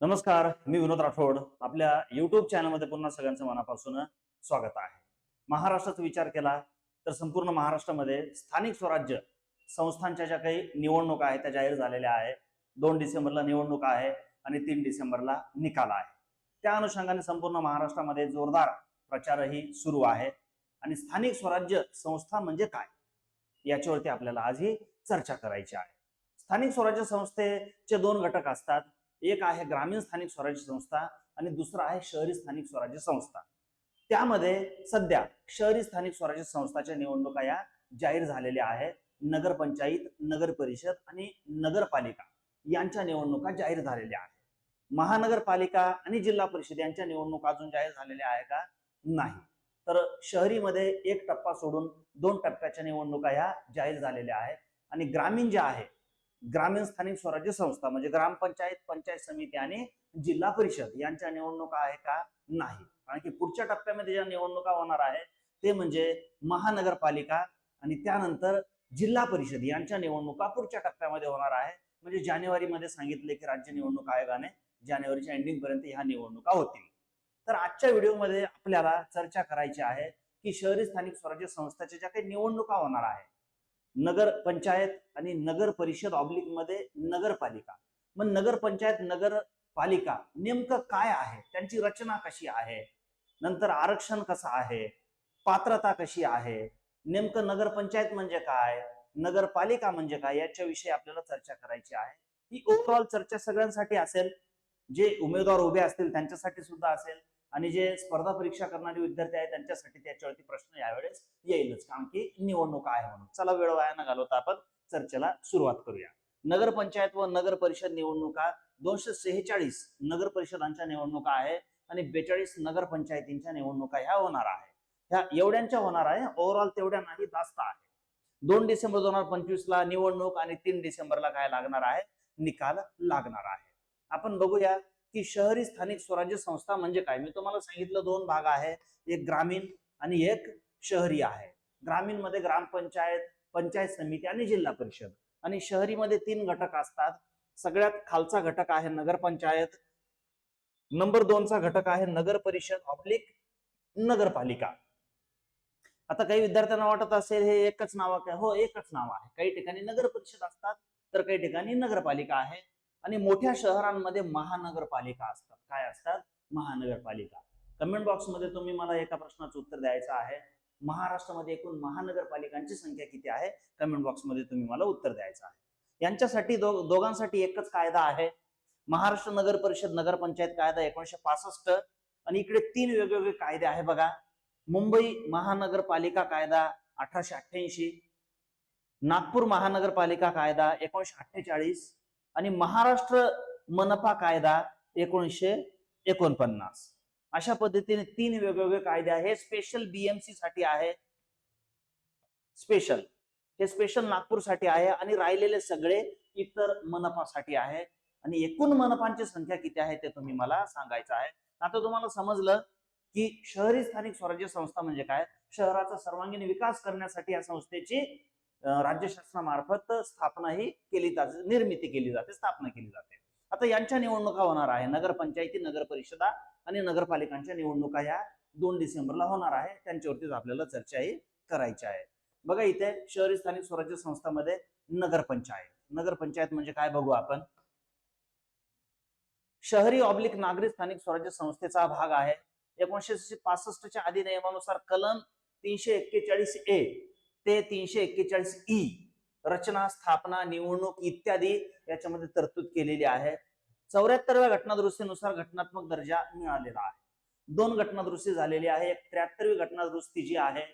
नमस्कार मी विनोद राठोड. आपल्या युट्यूब चॅनलमध्ये पुन्हा सगळ्यांचं मनापासून स्वागत आहे. महाराष्ट्राचा विचार केला तर संपूर्ण महाराष्ट्रामध्ये स्थानिक स्वराज्य संस्थांच्या ज्या काही निवडणुका आहेत त्या जाहीर झालेल्या आहे दोन डिसेंबरला निवडणूक आहे आणि तीन डिसेंबरला निकाल आहे. त्या अनुषंगाने संपूर्ण महाराष्ट्रामध्ये जोरदार प्रचारही सुरू आहे. आणि स्थानिक स्वराज्य संस्था म्हणजे काय? याच्यावरती आपल्याला आज ही चर्चा करायची आहे. स्थानिक स्वराज्य संस्थेचे दोन घटक असतात. एक आहे ग्रामीण स्थानिक स्वराज्य संस्था आणि दुसरा आहे शहरी स्थानिक स्वराज्य संस्था. त्यामध्ये सध्या शहरी स्थानिक स्वराज्य संस्थाच्या निवडणुका या जाहीर झालेल्या आहेत. नगरपंचायत नगर परिषद आणि नगरपालिका यांच्या निवडणुका जाहीर झालेल्या आहेत. महानगरपालिका आणि जिल्हा परिषद यांच्या निवडणुका अजून जाहीर झालेल्या आहे का? नाही. तर शहरीमध्ये एक टप्पा सोडून दोन टप्प्याच्या निवडणुका ह्या जाहीर झालेल्या आहेत. आणि ग्रामीण ज्या आहे ग्रामीण स्थानिक स्वराज्य संस्था म्हणजे ग्रामपंचायत पंचायत समिती आणि जिल्हा परिषद यांच्या निवडणुका आहे का नाही? कारण की पुढच्या टप्प्यामध्ये ज्या निवडणुका होणार आहे ते म्हणजे महानगरपालिका आणि त्यानंतर जिल्हा परिषद यांच्या निवडणुका पुढच्या टप्प्यामध्ये होणार आहे म्हणजे जानेवारीमध्ये सांगितले की राज्य निवडणूक आयोगाने जानेवारीच्या एंडिंग पर्यंत ह्या निवडणुका होतील. तर आजच्या व्हिडिओमध्ये आपल्याला चर्चा करायची आहे की शहरी स्थानिक स्वराज्य संस्थाच्या ज्या काही निवडणुका होणार आहे नगर पंचायत आणि नगर परिषद ऑब्लिकमध्ये नगरपालिका. मग नगर पंचायत नेमकं काय आहे? त्यांची रचना कशी आहे? नंतर आरक्षण कसं आहे? पात्रता कशी आहे? नेमकं नगरपंचायत म्हणजे काय? नगरपालिका म्हणजे काय? याच्याविषयी आपल्याला चर्चा करायची आहे. ही ओव्हरऑल चर्चा सगळ्यांसाठी असेल. जे उमेदवार उभे असतील त्यांच्यासाठी सुद्धा असेल. आणि जे स्पर्धा परीक्षा करणारे विद्यार्थी आहेत त्यांच्यासाठी त्याच्यावरती प्रश्न यावेळेस येईलच. कारण की निवडणुका आहे म्हणून. चला वेळ वाया न घालवता आपण चर्चेला सुरुवात करूया. नगरपंचायत व नगर परिषद निवडणुका दोनशे सेहेचाळीस नगर परिषदांच्या निवडणुका आहे आणि बेचाळीस नगरपंचायतींच्या निवडणुका ह्या होणार आहे ह्या एवढ्यांच्या होणार आहे. ओव्हरऑल तेवढ्या नाही जास्त आहे. दोन डिसेंबर दोन हजार पंचवीस ला निवडणूक आणि तीन डिसेंबरला काय लागणार आहे? निकाल लागणार आहे. आपण बघूया की शहरी स्थानिक स्वराज्य संस्था म्हणजे काय? मी तुम्हाला सांगितलं दोन भाग आहे. एक ग्रामीण आणि एक शहरी आहे. ग्रामीणमध्ये ग्रामपंचायत पंचायत समिती आणि जिल्हा परिषद. आणि शहरीमध्ये तीन घटक असतात. सगळ्यात खालचा घटक आहे नगरपंचायत. नंबर दोनचा घटक आहे नगर परिषद ऑब्लिक नगरपालिका. आता काही विद्यार्थ्यांना वाटत असेल हे एकच नाव काय हो एकच नाव आहे. काही ठिकाणी नगर परिषद असतात तर काही ठिकाणी नगरपालिका आहे. आणि मोठ्या शहरांमध्ये महानगरपालिका असतात. काय असतात? महानगरपालिका. कमेंट बॉक्समध्ये तुम्ही मला एका प्रश्नाचं उत्तर द्यायचं आहे. महाराष्ट्रामध्ये एकूण महानगरपालिकांची संख्या किती आहे? कमेंट बॉक्समध्ये तुम्ही मला उत्तर द्यायचं आहे. यांच्यासाठी दो दोघांसाठी एकच कायदा आहे. महाराष्ट्र नगर परिषद नगरपंचायत कायदा एकोणीशे पासष्ट आणि इकडे तीन वेगवेगळे कायदे आहे बघा. मुंबई महानगरपालिका कायदा अठराशे अठ्ठ्याऐंशी नागपूर महानगरपालिका कायदा एकोणीशे अठ्ठेचाळीस आणि महाराष्ट्र मनपा कायदा एकोणीसशे एकोणपन्नास. अशा पद्धतीने तीन वेगवेगळे कायदे आहे स्पेशल बीएमसी साठी आहे. स्पेशल हे स्पेशल नागपूरसाठी आहे आणि राहिलेले सगळे इतर मनपासाठी आहे. आणि एकूण मनपांची संख्या किती आहे ते तुम्ही मला सांगायचं आहे. आता तुम्हाला समजलं की शहरी स्थानिक स्वराज्य संस्था म्हणजे काय? शहराचा सर्वांगीण विकास करण्यासाठी या संस्थेची राज्य शासनामार्फत स्थापना ही केली जाते निर्मिती केली जाते स्थापना केली जाते. आता यांच्या निवडणुका होणार आहे. नगरपंचायती नगर परिषदा आणि नगरपालिकांच्या निवडणुका या दोन डिसेंबरला होणार आहे. त्यांच्यावरतीच आपल्याला चर्चाही करायची आहे. बघा इथे शहरी स्थानिक स्वराज्य संस्थामध्ये नगरपंचायत. नगरपंचायत म्हणजे काय बघू आपण? शहरी ऑब्लिक नागरी स्थानिक स्वराज्य संस्थेचा भाग आहे. एकोणीशे पासष्टच्या अधिनियमानुसार कलम तीनशे एक्केचाळीस ए ते तीनशे एक्केचाळीस ई रचना स्थापना निवडणूक इत्यादी याच्यामध्ये तरतूद केलेली आहे. चौऱ्याहत्तरव्या घटनादुरुस्तीनुसार घटनात्मक दर्जा मिळालेला आहे. दोन घटनादुरुस्ती झालेली आहे. एक त्र्याहत्तरवी घटनादुरुस्ती जी आहे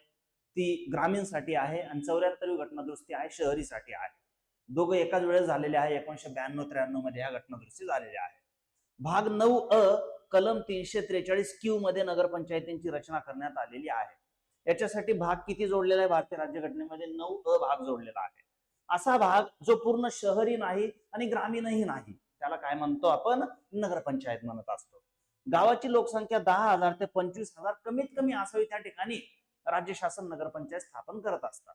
ती ग्रामीणसाठी आहे आणि चौऱ्याहत्तरवी घटनादुरुस्ती आहे शहरीसाठी आहे. दोघं एकाच वेळेस झालेले आहे. एकोणीशे ब्याण्णव त्र्याण्णवमध्ये या घटनादुरुस्ती झालेल्या आहे. भाग नऊ अ कलम तीनशे त्रेचाळीस क्यू मध्ये नगरपंचायतींची रचना करण्यात आलेली आहे. याच्यासाठी भाग किती जोडलेला आहे भारतीय राज्यघटनेमध्ये? नऊ अ भाग जोडलेला आहे. असा भाग जो पूर्ण शहरी नाही आणि ग्रामीणही नाही. त्याला काय म्हणतो आपण? नगरपंचायत म्हणत असतो. गावाची लोकसंख्या दहा हजार ते पंचवीस हजार कमीत कमी असावी त्या ठिकाणी राज्य शासन नगरपंचायत स्थापन करत असतात.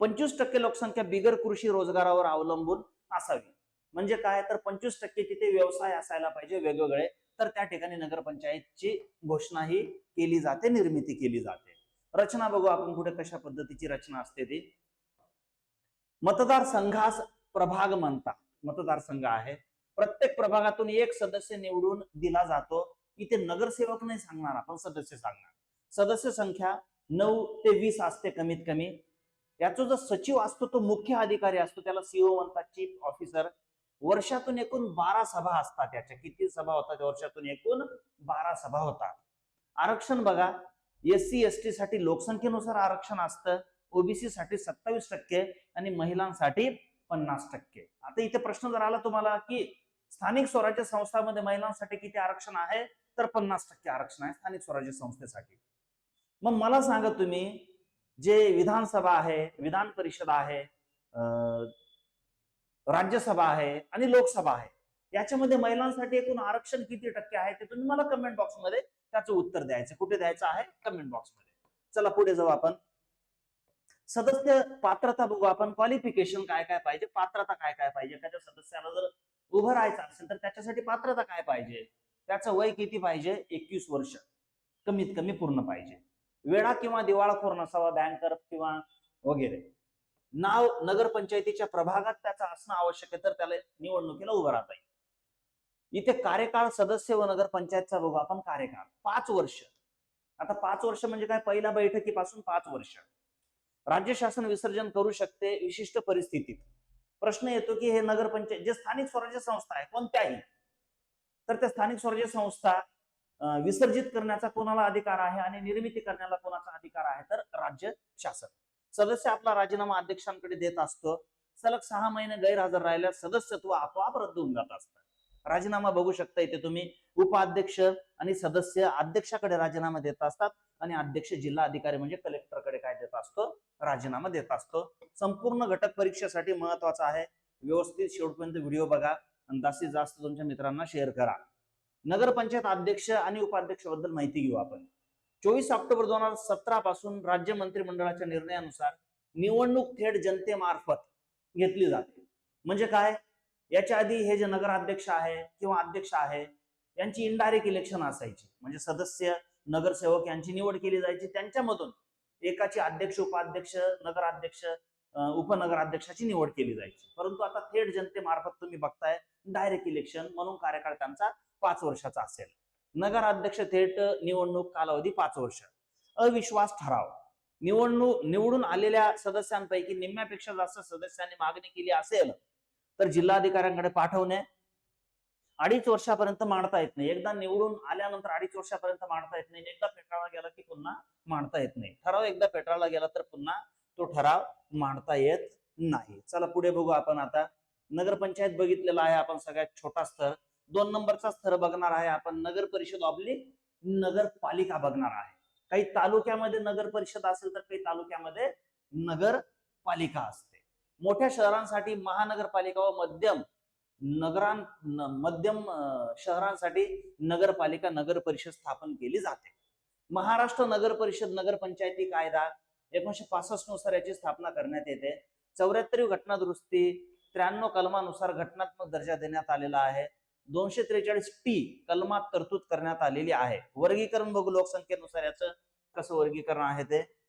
पंचवीस टक्के लोकसंख्या बिगर कृषी रोजगारावर अवलंबून असावी. म्हणजे काय? तर पंचवीस टक्के तिथे व्यवसाय असायला पाहिजे वेगवेगळे. तर त्या ठिकाणी नगरपंचायतची घोषणा ही केली जाते निर्मिती केली जाते. रचना बघू आपण कुठे कशा पद्धतीची रचना असते ती. मतदारसंघास प्रभाग म्हणतात मतदारसंघ आहे. प्रत्येक प्रभागातून एक सदस्य निवडून दिला जातो. इथे नगरसेवक नाही सांगणार आपण सदस्य सांगणार. सदस्य संख्या नऊ ते वीस असते कमीत कमी याचा जो सचिव असतो तो मुख्य अधिकारी असतो त्याला सीओ म्हणतात चीफ ऑफिसर वर्षातून एकूण बारा सभा असतात याच्या. किती सभा होतात? वर्षातून एकूण बारा सभा होतात. आरक्षण बघा. एस सी एस टी साठी लोकसंख्येनुसार आरक्षण असतं ओबीसी साठी सत्तावीस टक्के आणि महिलांसाठी पन्नास टक्के. आता इथे प्रश्न जर आला तुम्हाला की स्थानिक स्वराज्य संस्थांमध्ये महिलांसाठी किती आरक्षण आहे तर पन्नास टक्के आरक्षण आहे स्थानिक स्वराज्य संस्थेसाठी. मग मला सांगा तुम्ही जे विधानसभा आहे विधान परिषद आहे अं, राज्यसभा आहे आणि लोकसभा आहे याच्यामध्ये महिलांसाठी एकूण आरक्षण किती टक्के आहे ते तुम्ही मला कमेंट बॉक्समध्ये त्याचं उत्तर द्यायचं. कुठे द्यायचं आहे? कमेंट बॉक्समध्ये चला पुढे जाऊ आपण. सदस्य पात्रता बघू आपण. क्वालिफिकेशन काय काय पाहिजे? पात्रता काय काय पाहिजे? एखाद्या सदस्याला जर उभं राहायचं असेल तर त्याच्यासाठी पात्रता काय पाहिजे? त्याचं वय किती पाहिजे? एकवीस वर्ष. कमीत कमी पूर्ण पाहिजे. वेळा किंवा दिवाळखोर नसावा बँकर किंवा वगैरे. नाव नगरपंचायतीच्या प्रभागात त्याचं असणं आवश्यक आहे तर त्याला निवडणुकीला उभं राहता येईल. इथे कार्यकाळ सदस्य व नगरपंचायतचा बघू आपण कार्यकाळ. पाच वर्ष. आता पाच वर्ष म्हणजे काय? पहिल्या बैठकीपासून पाच वर्ष. राज्य शासन विसर्जन करू शकते विशिष्ट परिस्थितीत. प्रश्न येतो की हे नगरपंचायत जे स्थानिक स्वराज्य संस्था आहे कोणत्याही? तर त्या स्थानिक स्वराज्य संस्था विसर्जित करण्याचा कोणाला अधिकार आहे आणि निर्मिती करण्याला कोणाचा अधिकार आहे? तर राज्य शासन. सदस्य आपला राजीनामा अध्यक्षांकडे देत असतो. सलग सहा महिने गैरहजर राहिल्यास सदस्यत्व आपोआप रद्द होऊन जात असतं. राजीनामा बघू शकता इथे तुम्ही. उपाध्यक्ष आणि सदस्य अध्यक्षाकडे राजीनामा देत असतात आणि अध्यक्ष जिल्हा अधिकारी म्हणजे कलेक्टरकडे काय देत असतो? राजीनामा देत असतो. संपूर्ण घटक परीक्षेसाठी महत्त्वाचा आहे. व्यवस्थित शेवटपर्यंत व्हिडिओ बघा आणि जास्तीत जास्त तुमच्या मित्रांना शेअर करा. नगरपंचायत अध्यक्ष आणि उपाध्यक्षबद्दल माहिती घेऊ आपण. चोवीस ऑक्टोबर दोन हजार सतरा पासून राज्य मंत्रिमंडळाच्या निर्णयानुसार निवडणूक थेट जनतेमार्फत घेतली जाते. म्हणजे काय? याच्या आधी हे जे नगराध्यक्ष आहे किंवा अध्यक्ष आहे यांची इनडायरेक्ट इलेक्शन असायची. म्हणजे सदस्य नगरसेवक यांची निवड केली जायची. त्यांच्यामधून एकाची अध्यक्ष उपाध्यक्ष नगराध्यक्ष उपनगराध्यक्षाची निवड केली जायची. परंतु आता थेट जनतेमार्फत तुम्ही बघताय डायरेक्ट इलेक्शन म्हणून कार्यकाळ त्यांचा पाच वर्षाचा असेल. नगराध्यक्ष थेट निवडणूक कालावधी पाच वर्ष. अविश्वास ठराव. निवडणूक निवडून आलेल्या सदस्यांपैकी निम्म्यापेक्षा जास्त सदस्यांनी मागणी केली असेल तर जिल्हाधिकाऱ्यांकडे पाठवणे. अडीच वर्षापर्यंत मांडता येत नाही. एकदा निवडून आल्यानंतर अडीच वर्षापर्यंत मांडता येत नाही. एकदा पेटाळला गेला की पुन्हा मांडता येत नाही. ठराव एकदा पेटाळला गेला तर पुन्हा तो ठराव मांडता येत नाही. चला पुढे बघू आपण आता. नगरपंचायत बघितलेला आहे. आपण सगळ्यात छोटा स्तर. दोन नंबरचा स्तर बघणार आहे आपण. नगर परिषद ऑब्लिक नगरपालिका बघणार आहे. काही तालुक्यामध्ये नगर परिषद असेल तर काही तालुक्यामध्ये नगरपालिका असते. मोठ्या शहरांसाठी महानगरपालिका व मध्यम नगरां न- मध्यम शहरांसाठी नगरपालिका नगर परिषद स्थापन केली जाते. महाराष्ट्र नगर परिषद नगरपंचायती कायदा एकोणीशे पासष्टनुसार याची स्थापना करण्यात येते. चौऱ्याहत्तर घटना दुरुस्ती त्र्याण्णव कलमानुसार घटनात्मक दर्जा देण्यात आलेला आहे. दोनशे त्रेचाळीस टी कलमात तरतूद करण्यात आलेली आहे. वर्गीकरण बघू लोकसंख्येनुसार याचं कसं वर्गीकरण आहे ते?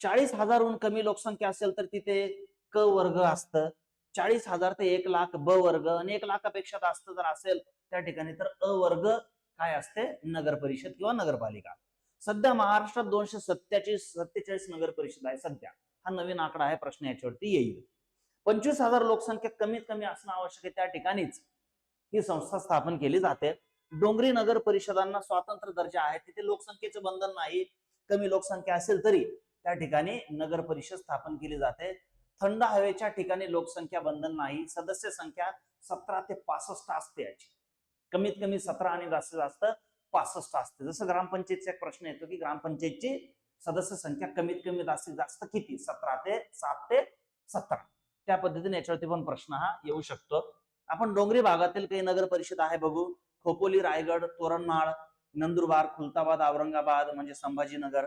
चाळीस हजारहून कमी लोकसंख्या असेल तर तिथे क वर्ग असतं. चाळीस हजार ते एक लाख ब वर्ग आणि एक लाखापेक्षा जास्त जर असेल त्या ठिकाणी तर अ वर्ग काय असते? नगर परिषद किंवा नगरपालिका. सध्या महाराष्ट्रात दोनशे सत्याचाळीस सत्तेचाळीस नगर परिषद आहे सध्या. हा नवीन आकडा आहे प्रश्न याच्यावरती येईल. पंचवीस हजार लोकसंख्या कमीत कमी असणं आवश्यक आहे त्या ठिकाणीच ही संस्था स्थापन केली जाते. डोंगरी नगर परिषदांना स्वातंत्र्य दर्जा आहे. तिथे लोकसंख्येचं बंधन नाही. कमी लोकसंख्या असेल तरी त्या ठिकाणी नगर परिषद स्थापन केली जाते. थंड हवेच्या ठिकाणी लोकसंख्या बंधन नाही सदस्य संख्या सतरा ते पासष्ट असते याची. कमीत कमी सतरा आणि जास्तीत जास्त पासष्ट असते. जसं ग्रामपंचायतचा एक प्रश्न येतो की ग्रामपंचायतची सदस्य संख्या कमीत कमी जास्तीत जास्त किती? सतरा ते सात ते सतरा. त्या पद्धतीने याच्यावरती पण प्रश्न हा येऊ शकतो. आपण डोंगरी भागातील काही नगर परिषद आहे बघू. खोपोली रायगड तोरणमाळ नंदुरबार खुलताबाद औरंगाबाद म्हणजे संभाजीनगर.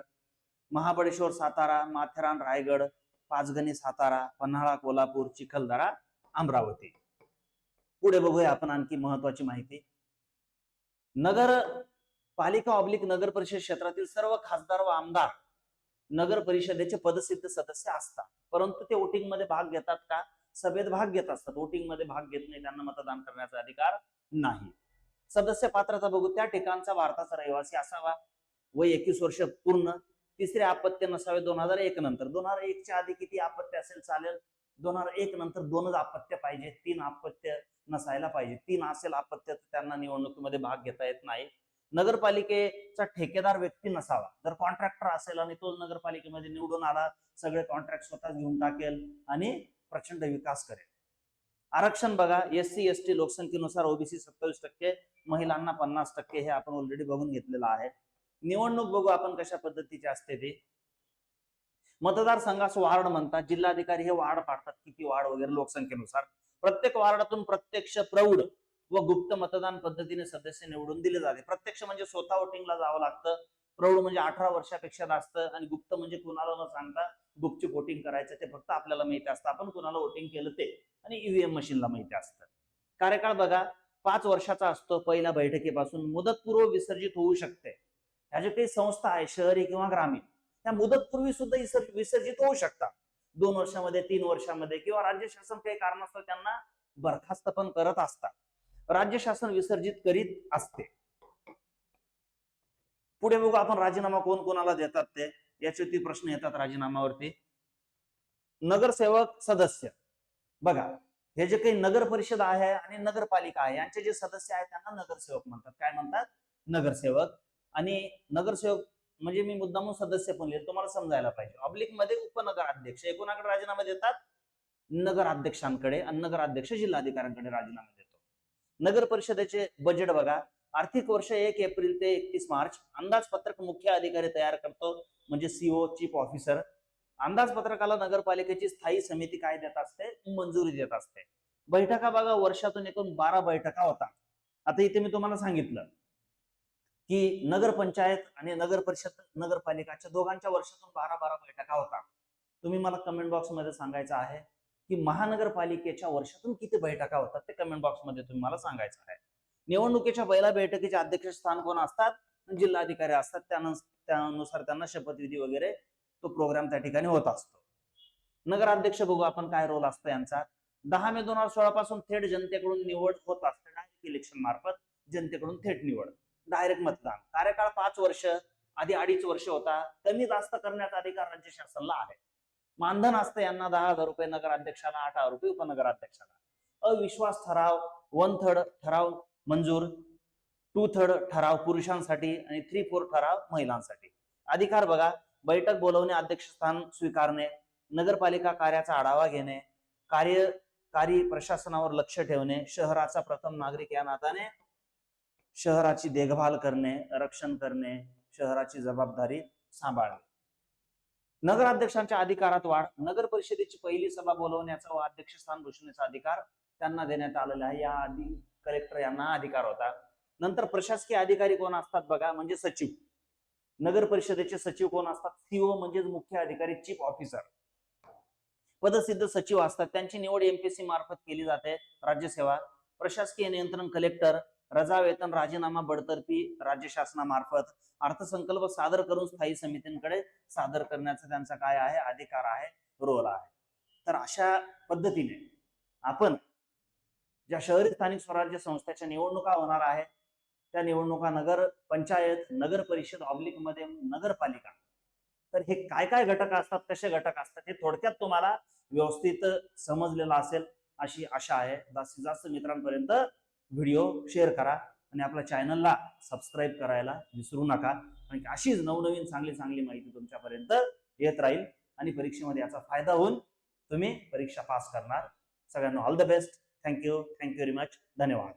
महाबळेश्वर सातारा माथेरान रायगड पाचगणी सातारा पन्हाळा कोल्हापूर चिखलदरा अमरावती. पुढे बघूया आपण आणखी महत्वाची माहिती. नगर पालिका ऑब्लिक नगर परिषद क्षेत्रातील सर्व खासदार व आमदार नगर परिषदेचे पदसिद्ध सदस्य असतात. परंतु ते वोटिंगमध्ये भाग घेतात का? सभेत भाग घेत असतात. वोटिंगमध्ये भाग घेत नाही त्यांना मतदान करण्याचा अधिकार नाही. सदस्य पात्रता बघू त्या ठिकाणचा भारताचा रहिवासी असावा. व एकवीस वर्ष पूर्ण तिसरे अपत्य नसावे दोन हजार एक नंतर. दोन हजार एकच्या आधी किती अपत्य असेल चालेल? दोन हजार एक नंतर दोनच अपत्य पाहिजे. तीन अपत्य नसायला पाहिजे. तीन असेल अपत्य तर त्यांना निवडणुकीमध्ये भाग घेता येत नाही. नगरपालिकेचा ठेकेदार व्यक्ती नसावा. जर कॉन्ट्रॅक्टर असेल आणि तो नगरपालिकेमध्ये निवडून आला सगळे कॉन्ट्रॅक्ट स्वतः घेऊन टाकेल आणि प्रचंड विकास करेल. आरक्षण बघा. एस सी एस टी लोकसंख्येनुसार ओबीसी सत्तावीस टक्के महिलांना पन्नास टक्के हे आपण ऑलरेडी बघून घेतलेलं आहे. निवडणूक बघू आपण कशा पद्धतीची असते ते. मतदारसंघास वार्ड म्हणतात जिल्हाधिकारी हे वार्ड पाडतात किती वार्ड वगैरे लोकसंख्येनुसार. प्रत्येक वार्डातून प्रत्यक्ष प्रौढ व गुप्त मतदान पद्धतीने सदस्य निवडून दिले जाते. प्रत्यक्ष म्हणजे स्वतः वोटिंगला जावं लागतं. प्रौढ म्हणजे अठरा वर्षापेक्षा जास्त आणि गुप्त म्हणजे कुणाला न सांगता गुपचूप वोटिंग करायचं ते फक्त आपल्याला माहिती असतं. आपण कुणाला वोटिंग केलं ते आणि ईव्हीएम मशीनला माहिती असतं. कार्यकाळ बघा पाच वर्षाचा असतो पहिल्या बैठकीपासून. मुदतपूर्व विसर्जित होऊ शकते. ह्या ज्या काही संस्था आहे शहरी किंवा ग्रामीण त्या मुदतपूर्वी सुद्धा विसर्जित होऊ शकतात. दोन वर्षामध्ये तीन वर्षामध्ये किंवा राज्य शासन काही कारणास्तव त्यांना बरखास्त पण करत असतात. राज्य शासन विसर्जित करीत असते. पुढे बघू आपण राजीनामा कोण कोणाला देतात ते? याच्यावरती प्रश्न येतात राजीनाम्यावरती. नगरसेवक सदस्य. बघा हे जे काही नगर परिषद आहे आणि नगरपालिका आहे यांचे जे सदस्य आहेत त्यांना नगरसेवक म्हणतात. काय म्हणतात? नगरसेवक आणि नगरसेवक म्हणजे मी मुद्दामून सदस्य पण लिहिलं तुम्हाला समजायला पाहिजे. ऑब्लिकमध्ये उपनगर अध्यक्ष एकूणाकडे राजीनामा देतात नगर अध्यक्षांकडे आणि नगराध्यक्ष जिल्हाधिकाऱ्यांकडे राजीनामा देतो. नगर परिषदेचे बजेट बघा आर्थिक वर्ष एक एप्रिल ते एकतीस मार्च अंदाजपत्रक मुख्य अधिकारी तयार करतो म्हणजे सीओ चीफ ऑफिसर अंदाजपत्रकाला नगरपालिकेची स्थायी समिती काय देत असते? मंजुरी देत असते. बैठका बघा वर्षातून एकूण बारा बैठका होता आता इथे मी तुम्हाला सांगितलं की नगरपंचायत आणि नगर परिषद नगरपालिकाच्या दोघांच्या वर्षातून बारा बारा बैठका होतात तुम्ही मला कमेंट बॉक्समध्ये सांगायचं आहे की महानगरपालिकेच्या वर्षातून किती बैठका होतात ते कमेंट बॉक्समध्ये तुम्ही मला सांगायचं आहे. निवडणुकीच्या पहिल्या बैठकीचे अध्यक्षस्थान कोण असतात? जिल्हाधिकारी असतात. त्यानुसार त्यांना शपथविधी वगैरे तो प्रोग्राम त्या ठिकाणी होत असतो. नगराध्यक्ष बघू आपण काय रोल असतो यांचा. दहा मे दोन हजार सोळा पासून थेट जनतेकडून निवड होत असते डायरेक्ट इलेक्शन मार्फत जनतेकडून थेट निवड. डायरेक्ट मतदान. कार्यकाळ पाच वर्ष आधी अडीच वर्ष होता. कमी जास्त करण्याचा अधिकार राज्य शासनाला आहे. मानधन असतं यांना दहा हजार रुपये नगराध्यक्षाला आठ हजार रुपये उपनगराध्यक्षाला अविश्वास ठराव वन थर्ड ठराव मंजूर टू थर्ड ठराव पुरुषांसाठी आणि थ्री फोर ठराव महिलांसाठी. अधिकार बघा बैठक बोलवणे अध्यक्षस्थान स्वीकारणे नगरपालिका कार्याचा आढावा घेणे कार्यकारी प्रशासनावर लक्ष ठेवणे शहराचा प्रथम नागरिक या नात्याने शहराची देखभाल करणे रक्षण करणे शहराची जबाबदारी सांभाळणे. नगराध्यक्षांच्या अधिकारात वाढ नगर परिषदेची पहिली सभा बोलवण्याचा व अध्यक्षस्थान घोषणेचा अधिकार त्यांना देण्यात आलेला आहे. या आधी कलेक्टर यांना अधिकार होता. नंतर प्रशासकीय अधिकारी कोण असतात बघा म्हणजे सचिव. नगर परिषदेचे सचिव कोण असतात? सीओ म्हणजेच मुख्य अधिकारी चीफ ऑफिसर पदसिद्ध सचिव असतात. त्यांची निवड एमपीसी मार्फत केली जाते. राज्यसेवा प्रशासकीय नियंत्रण कलेक्टर रजा वेतन राजीनामा बडतर्फी राज्य शासनामार्फत अर्थसंकल्प सादर करून स्थायी समितींकडे सादर करण्याचा त्यांचा काय आहे? अधिकार आहे रोल आहे. तर अशा पद्धतीने आपण ज्या शहरी स्थानिक स्वराज्य संस्थेच्या निवडणुका होणार आहेत त्या निवडणुका नगर पंचायत नगर परिषद ऑब्लिकमध्ये नगरपालिका. तर हे काय काय घटक असतात कसे घटक असतात हे थोडक्यात तुम्हाला व्यवस्थित समजलेलं असेल अशी आशा आहे. जास्तीत जास्त मित्रांपर्यंत व्हिडिओ शेअर करा आणि आपल्या चॅनलला सबस्क्राईब करायला विसरू नका. आणि अशीच नवनवीन चांगली चांगली माहिती तुमच्यापर्यंत येत राहील आणि परीक्षेमध्ये याचा फायदा होऊन तुम्ही परीक्षा पास करणार. सगळ्यांना all the best thank you thank you very much धन्यवाद.